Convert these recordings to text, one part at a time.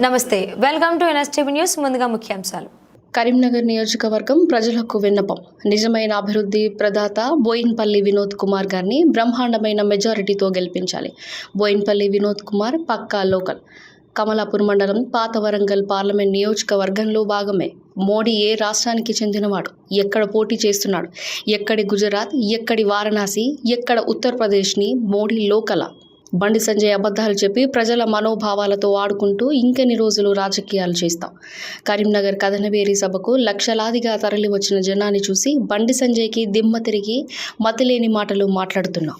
నమస్తే welcome to NSTV news ముందుగా ముఖ్యాంశాలు. కరీంనగర్ నియోజకవర్గం ప్రజలకు విన్నపం. నిజమైన అభివృద్ధి ప్రదాత బోయిన్పల్లి వినోద్ కుమార్ గారిని బ్రహ్మాండమైన మెజారిటీతో గెలిపించాలి. బోయిన్పల్లి వినోద్ కుమార్ పక్కా లోకల్. కమలాపూర్ మండలం పాత వరంగల్ పార్లమెంట్ నియోజకవర్గంలో భాగమే. మోడీ ఏ రాష్ట్రానికి చెందినవాడు? ఎక్కడ పోటీ చేస్తున్నాడు? ఎక్కడి గుజరాత్? ఎక్కడి వారణాసి? ఎక్కడ ఉత్తరప్రదేశ్ని మోడీ లోకల? బండి సంజయ్ అబద్ధాలు చెప్పి ప్రజల మనోభావాలతో ఆడుకుంటూ ఇంకెన్ని రోజులు రాజకీయాలు చేస్తాం. కరీంనగర్ కథనవేరి సభకు లక్షలాదిగా తరలి వచ్చిన జనాన్ని చూసి బండి సంజయ్కి దిమ్మ తిరిగి మతిలేని మాటలు మాట్లాడుతున్నాం.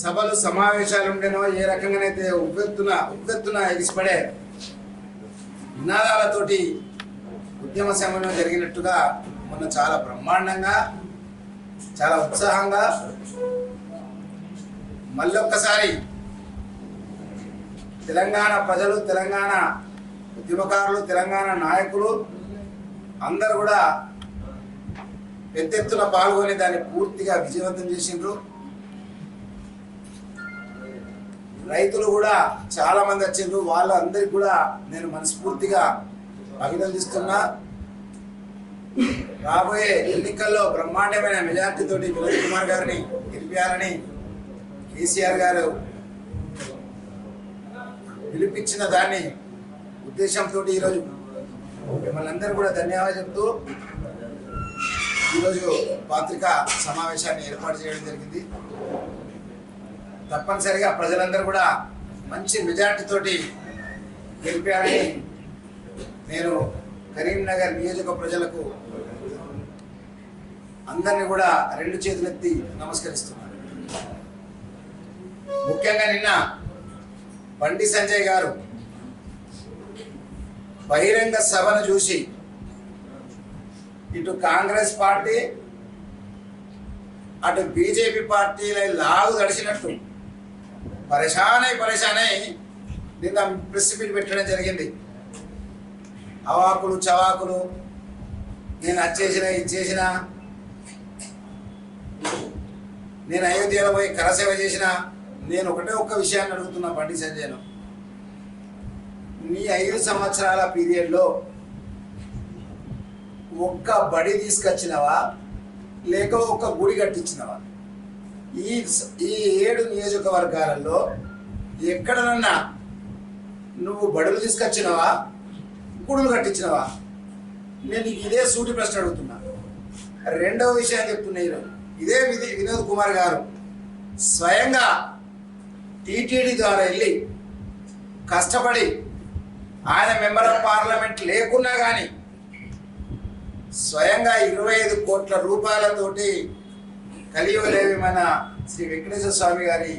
సభలు సమావేశాలు ఉండేనో ఏ రకంగానైతే ఉవ్వెత్తున ఉవ్వెత్తున ఎగిసిపడే నినాదాలతోటి ఉద్యమ సమయంలో జరిగినట్టుగా మొన్న చాలా బ్రహ్మాండంగా చాలా ఉత్సాహంగా మళ్ళొక్కసారి తెలంగాణ ప్రజలు తెలంగాణ ఉద్యమకారులు తెలంగాణ నాయకులు అందరు కూడా పెద్ద ఎత్తున పాల్గొని దాన్ని పూర్తిగా విజయవంతం చేసిండ్రు. రైతులు కూడా చాలా మంది వచ్చిండ్రు. వాళ్ళందరికీ కూడా నేను మనస్ఫూర్తిగా అభినందిస్తున్నా. రాబోయే ఎన్నికల్లో బ్రహ్మాండమైన మెజార్టీ వినోద్ కుమార్ గారిని గెలిపించాలని కేసీఆర్ గారు పిలిపించిన దాన్ని ఉద్దేశంతో ఈరోజు మిమ్మల్ని అందరూ కూడా ధన్యవాదాలు చెప్తూ ఈరోజు పాత్రికా సమావేశాన్ని ఏర్పాటు చేయడం జరిగింది. తప్పనిసరిగా ప్రజలందరూ కూడా మంచి మెజార్టీతోటి గెలిపారని నేను కరీంనగర్ నియోజక ప్రజలకు అందరినీ కూడా రెండు చేతులెత్తి నమస్కరిస్తున్నాను. ముఖ్యంగా నిన్న బండి సంజయ్ గారు బహిరంగ సభను చూసి ఇటు కాంగ్రెస్ పార్టీ అటు బీజేపీ పార్టీల లాగు తడిచినట్టు పరేషానై పరేషానై నిన్న ప్రెస్ మీట్ పెట్టడం జరిగింది. అవాకులు చవాకులు నేను అచ్చేసిన ఇచ్చేసిన ఇది నేను అయోధ్యలో పోయి కరసేవ చేసిన నేను ఒకటే ఒక్క విషయాన్ని అడుగుతున్నా బండి సంజయ్ను. నీ ఐదు సంవత్సరాల పీరియడ్లో ఒక్క బడి తీసుకొచ్చినవా? లేక ఒక్క గుడి కట్టించినవా? ఈ ఈ ఏడు నియోజకవర్గాలలో ఎక్కడనన్నా నువ్వు బడులు తీసుకొచ్చినవా? గుడులు కట్టించినవా? నేను ఇదే సూటి ప్రశ్న అడుగుతున్నా. రెండవ విషయం చెప్తున్నా ఈరోజు. ఇదే విధి వినోద్ కుమార్ గారు స్వయంగా టీటీడీ ద్వారా వెళ్ళి కష్టపడి ఆయన మెంబర్ ఆఫ్ పార్లమెంట్ లేకున్నా కానీ స్వయంగా ఇరవై ఐదు కోట్ల రూపాయలతోటి కలియుగలేవి మన శ్రీ వెంకటేశ్వర స్వామి గారి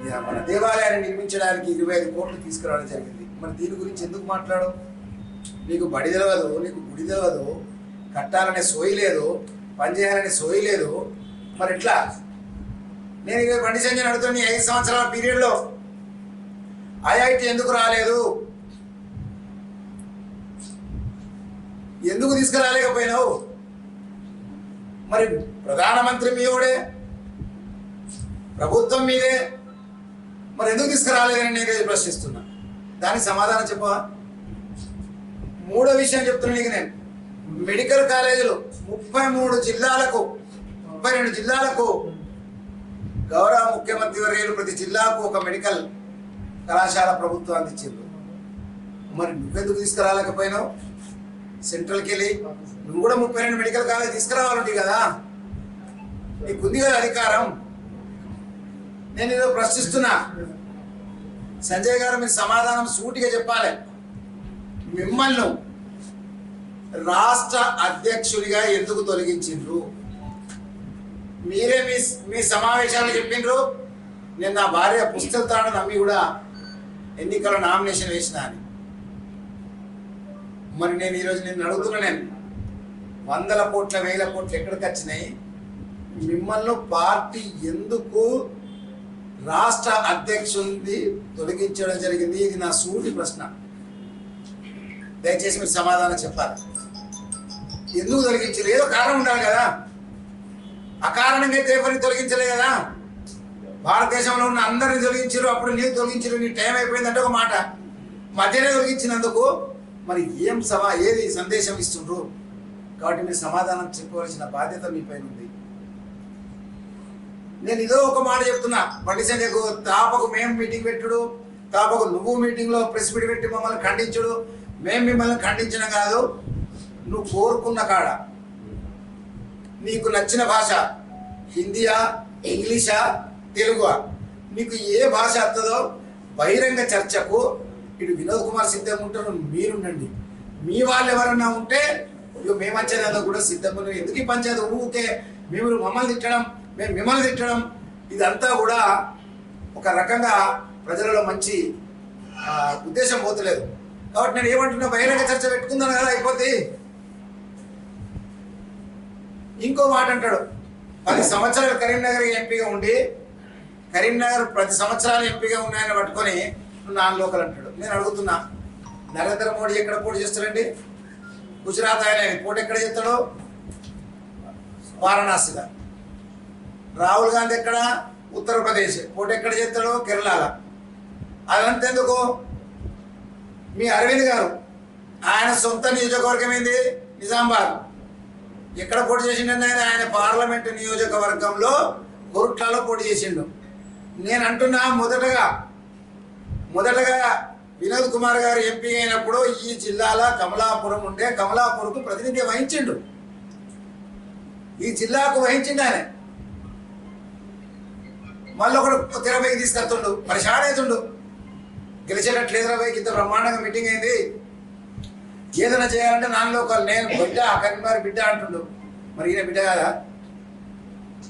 ఇక మన దేవాలయాన్ని నిర్మించడానికి ఇరవై ఐదు కోట్లు తీసుకురావడం జరిగింది. మరి దీని గురించి ఎందుకు మాట్లాడు నీకు బడి తెలియదు నీకు గుడి తెలియదు కట్టాలనే సోయి లేదు పనిచేయాలనే సోయి లేదు. మరి ఎట్లా? నేను ఇరవై బండి సంజయ్ అడుగుతున్న ఐదు సంవత్సరాల పీరియడ్లో ఐఐటి ఎందుకు రాలేదు? ఎందుకు తీసుకురాలేకపోయినావు? మరి ప్రధానమంత్రి మీవుడే ప్రభుత్వం మీదే? మరి ఎందుకు తీసుకురాలేదని నేను ప్రశ్నిస్తున్నా. దానికి సమాధానం చెప్పవా? మూడో విషయం చెప్తున్నా నీకు నేను. మెడికల్ కాలేజీలు ముప్పై మూడు జిల్లాలకు ముప్పై రెండు జిల్లాలకు గౌరవ ముఖ్యమంత్రి వర్యులు ప్రతి జిల్లాకు ఒక మెడికల్ కళాశాల ప్రభుత్వం అందించింది మరి నువ్వెందుకు తీసుకురాలేకపోయినావు? సెంట్రల్కి వెళ్ళి నువ్వు కూడా ముప్పై రెండు మెడికల్ కాలేజ్ తీసుకురావాలంటే కదా. నీకు ఉంది కదా అధికారం. నేను ఏదో ప్రశ్నిస్తున్నా. సంజయ్ గారు మీరు సమాధానం సూటిగా చెప్పాలి. మిమ్మల్ని రాష్ట్ర అధ్యక్షుడిగా ఎందుకు తొలగించిండ్రు? మీరే మీ మీ సమావేశాలు చెప్పిండ్రు. నేను నా భార్య పుస్తకాలను నమ్మి కూడా ఎన్నికల నామినేషన్ వేసిన అని. మరి నేను ఈరోజు నేను అడుగుతున్నా నేను. వందల కోట్ల వేల కోట్లు ఎక్కడికి వచ్చినాయి? మిమ్మల్ని పార్టీ ఎందుకు రాష్ట్ర అధ్యక్షుడిని తొలగించడం జరిగింది? ఇది నా సూటి ప్రశ్న. దయచేసి మీరు సమాధానం చెప్పాలి. ఎందుకు తొలగించారు ఏదో కారణం ఉండాలి కదా. అకారణంగా అయితే ఎవరిని తొలగించలే కదా? భారతదేశంలో ఉన్న అందరిని తొలగించారు అప్పుడు నీవు తొలగించారు నీ టైం అయిపోయిందంటే ఒక మాట. మధ్యనే తొలగించినందుకు మరి ఏం సభ ఏది సందేశం ఇస్తుండ్రు? కాబట్టి మీరు సమాధానం చెప్పవలసిన బాధ్యత మీ పైన ఉంది. నేను ఇదో ఒక మాట చెప్తున్నా. బండి సంజయ్కు తాపకు మేము మీటింగ్ పెట్టుడు తాపకు నువ్వు మీటింగ్లో ప్రెస్ మీట్ పెట్టి మమ్మల్ని ఖండించుడు. మేము మిమ్మల్ని ఖండించడం కాదు నువ్వు కోరుకున్న కాడ నీకు నచ్చిన భాష హిందీయా ఇంగ్లీషా తెలుగువా? నీకు ఏ భాష వస్తుందో బహిరంగ చర్చకు ఇటు వినోద్ కుమార్ సిద్ధంగా ఉంటారు మీరుండండి. మీ వాళ్ళు ఎవరన్నా ఉంటే ఇక మేము వచ్చేదాకా కూడా సిద్ధంగా ఎందుకు ఈ పంచాయతీ? ఊరికే మేము మమ్మల్ని తిట్టడం మేము మిమ్మల్ని తిట్టడం ఇదంతా కూడా ఒక రకంగా ప్రజలలో మంచి ఉద్దేశం పోతలేదు. కాబట్టి నేను ఏమంటున్నా బహిరంగ చర్చ పెట్టుకుందాను కదా అయిపోతే ఇంకో మాట అంటాడు. పది సంవత్సరాలు కరీంనగర్ ఎంపీగా ఉండి కరీంనగర్ ప్రతి సంవత్సరాలు ఎంపీగా ఉన్నాయని పట్టుకొని నాన్ లోకల్ అంటాడు. నేను అడుగుతున్నా నరేంద్ర మోడీ ఎక్కడ పోటీ చేస్తారండి గుజరాత్ ఆయన పోటీ ఎక్కడ చేస్తాడు? వారణాసిగా రాహుల్ గాంధీ ఎక్కడ? ఉత్తరప్రదేశ్. పోటీ ఎక్కడ చేస్తాడు? కేరళ అదంతెందుకు మీ అరవింద్ గారు ఆయన సొంత నియోజకవర్గం ఏంది? నిజామాబాద్. ఎక్కడ పోటీ చేసిండు ఆయన? ఆయన పార్లమెంటు నియోజకవర్గంలో కొరుట్లలో పోటీ చేసిండు. నేను అంటున్నా మొదటగా మొదటగా వినోద్ కుమార్ గారు ఎంపీ అయినప్పుడు ఈ జిల్లాలో కమలాపురం ఉండే కమలాపురంకు ప్రతినిధి వహించిండు. ఈ జిల్లాకు వహించిండు ఆయన. మళ్ళీ ఒకడు తెరపైకి తీసుకెళ్తుండు. పరిశాన్ అవుతుండు గెలిచేటట్లేదు ఇంత బ్రహ్మాండంగా మీటింగ్ అయింది. ఏదైనా చేయాలంటే నాన్న లోకల్ నేను బిడ్డ కరీంనగర్ బిడ్డ అంటుండు. మరి ఈయన బిడ్డ కదా?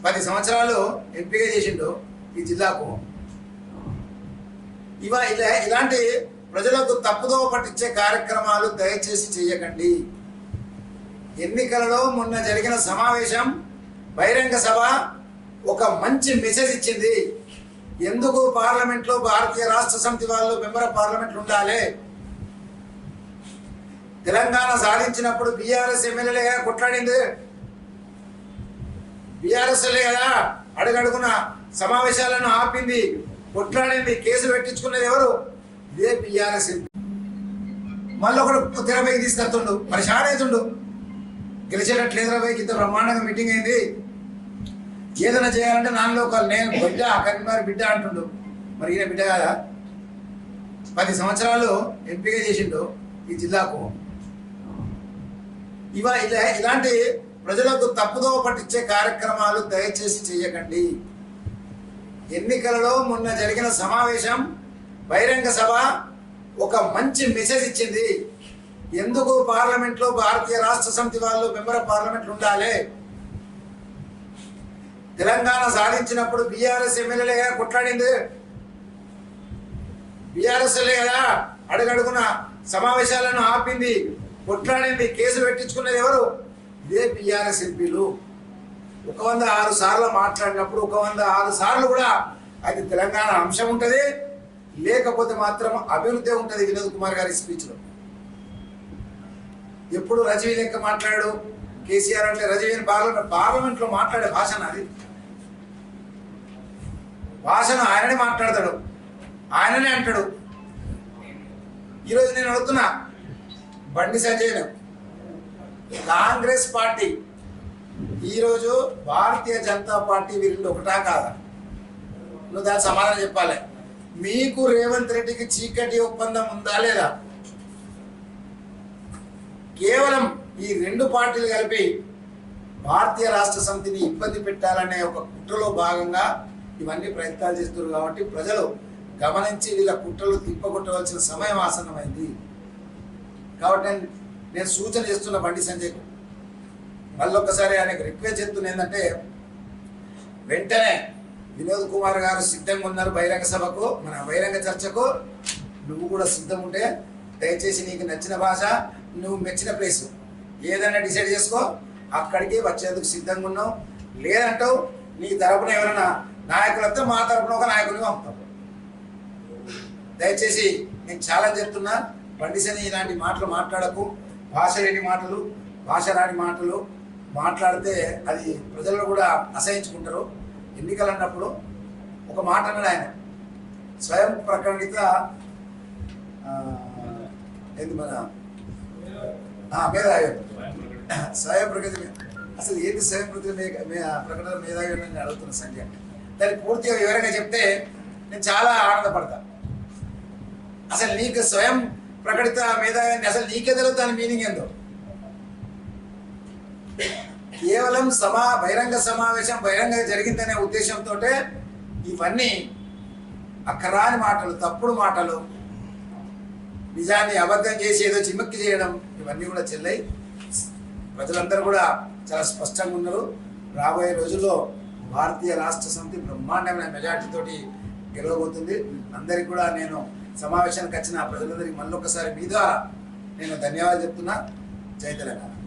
పది సంవత్సరాలు ఎంపీగా చేసిండు ఈ జిల్లాకు. ఇవా ఇలా ఇలాంటి ప్రజలకు తప్పుదోవ పట్టించే కార్యక్రమాలు దయచేసి చేయకండి ఎన్నికలలో మొన్న జరిగిన సమావేశం బహిరంగ సభ ఒక మంచి మెసేజ్ ఇచ్చింది. ఎందుకు పార్లమెంట్లో భారతీయ రాష్ట్ర సమితి వాళ్ళు మెంబర్ ఆఫ్ పార్లమెంట్ ఉండాలి? తెలంగాణ సాధించినప్పుడు బీఆర్ఎస్ ఎమ్మెల్యేలుగా కొట్లాడింది? బీఆర్ఎస్ కదా? అడుగడుగున సమావేశాలను ఆపింది కొట్లాడింది కేసు పెట్టించుకున్నది ఎవరు? ఇదే బీఆర్ఎస్ మళ్ళీ ఒకడు తెరపైకి తీసుకెళ్తుండు. మరి అవుతుండు. గెలిచేటట్లేదు రాబోయే ఇంత బ్రహ్మాండంగా మీటింగ్ అయింది. ఏదైనా చేయాలంటే నాన్న లోకల్. నేను బిడ్డ కరీంనగర్ బిడ్డ అంటుండు. మరి ఈయన బిడ్డ కదా? పది సంవత్సరాలు ఎంపీగా చేసిండు ఈ జిల్లాకు. ఇవా ఇలా ఇలాంటి ప్రజలకు తప్పుదోవ పట్టించే కార్యక్రమాలు దయచేసి చేయకండి. ఎన్నికలలో మొన్న జరిగిన సమావేశం బహిరంగ సభ ఒక మంచి మెసేజ్ ఇచ్చింది. ఎందుకు పార్లమెంట్లో భారతీయ రాష్ట్ర సమితి వాళ్ళు మెంబర్ ఆఫ్ పార్లమెంట్ ఉండాలి? తెలంగాణ సాధించినప్పుడు బీఆర్ఎస్ ఎమ్మెల్యేలుగా కొట్లాడింది. బీఆర్ఎస్ కదా అడుగడుగున సమావేశాలను ఆపింది. కొట్లాడింది కేసులు పెట్టించుకున్నది ఎవరు? ఇదే బీఆర్ఎస్ ఎంపీలు. ఒక వంద ఆరు సార్లు మాట్లాడినప్పుడు ఒక వంద ఆరు సార్లు కూడా అది తెలంగాణ అంశం ఉంటుంది. లేకపోతే మాత్రం అభివృద్ధి ఉంటుంది వినోద్ కుమార్ గారి స్పీచ్లో. ఎప్పుడు రజవీ లెక్క మాట్లాడాడు? కేసీఆర్ అంటే రజవీని పార్లమెంట్ పార్లమెంట్లో మాట్లాడే భాషన అది భాషను ఆయననే మాట్లాడతాడు. ఆయననే అంటాడు. ఈరోజు నేను అడుగుతున్నా బండి సంజయ్ను కాంగ్రెస్ పార్టీ. ఈరోజు భారతీయ జనతా పార్టీ వీరిలో ఒకటా కాదా? నువ్వు దాని సమాధానం చెప్పాలి. మీకు రేవంత్ రెడ్డికి చీకటి ఒప్పందం ఉందా లేదా? కేవలం ఈ రెండు పార్టీలు కలిపి భారతీయ రాష్ట్ర సమితిని ఇబ్బంది పెట్టాలనే ఒక కుట్రలో భాగంగా ఇవన్నీ ప్రయత్నాలు చేస్తున్నారు కాబట్టి ప్రజలు గమనించి వీళ్ళ కుట్రలు తిప్పగొట్టవలసిన సమయం ఆసన్నమైంది. కాబట్టి నేను నేను సూచన చేస్తున్న బండి సంజయ్కు మళ్ళొక్కసారి ఆయనకు రిక్వెస్ట్ చేస్తున్న ఏంటంటే వెంటనే వినోద్ కుమార్ గారు సిద్ధంగా ఉన్నారు బహిరంగ సభకు మన బహిరంగ చర్చకు. నువ్వు కూడా సిద్ధం ఉంటే దయచేసి నీకు నచ్చిన భాష నువ్వు మెచ్చిన ప్లేస్. ఏదైనా డిసైడ్ చేసుకో అక్కడికి వచ్చేందుకు సిద్ధంగా ఉన్నావు. లేదంటావు నీ తరపున ఎవరైనా నాయకులతో మా తరపున ఒక నాయకుని పంపుతాం. దయచేసి నేను ఛాలెంజ్ చెప్తున్నా పండిసని ఇలాంటి మాటలు మాట్లాడకు. భాష లేని మాటలు భాష రాని మాటలు మాట్లాడితే అది ప్రజలు కూడా అసహించుకుంటారు. ఎన్నికలు అన్నప్పుడు ఒక మాట అన్నాడు ఆయన. స్వయం ప్రకటిత ఏంది మన? మేధావి. స్వయం ప్రకృతి అసలు ఏంది స్వయం ప్రకృతి ప్రకటన మేధావి అని నేను అడుగుతున్న సంఖ్య దాన్ని పూర్తిగా వివరంగా చెప్తే నేను చాలా ఆనందపడతా. అసలు నీకు స్వయం ప్రకటిత మేధావి అసలు నీకే తెలియదు దాని మీనింగ్ ఏందో. కేవలం సమా బహిరంగ సమావేశం బహిరంగంగా జరిగిందనే ఉద్దేశంతో ఇవన్నీ అక్కరాని మాటలు తప్పుడు మాటలు నిజాన్ని అబద్ధం చేసి ఏదో చిమ్మక్కి చేయడం ఇవన్నీ కూడా చెల్లయి ప్రజలందరూ కూడా చాలా స్పష్టంగా ఉన్నారు. రాబోయే రోజుల్లో భారతీయ రాష్ట్ర సమితి బ్రహ్మాండమైన మెజార్టీతో గెలవబోతుంది. అందరికి కూడా నేను సమావేశానికి వచ్చిన ప్రజలందరికీ మళ్ళొకసారి మీద నేను ధన్యవాదాలు చెప్తున్నా. జై తెలంగాణ.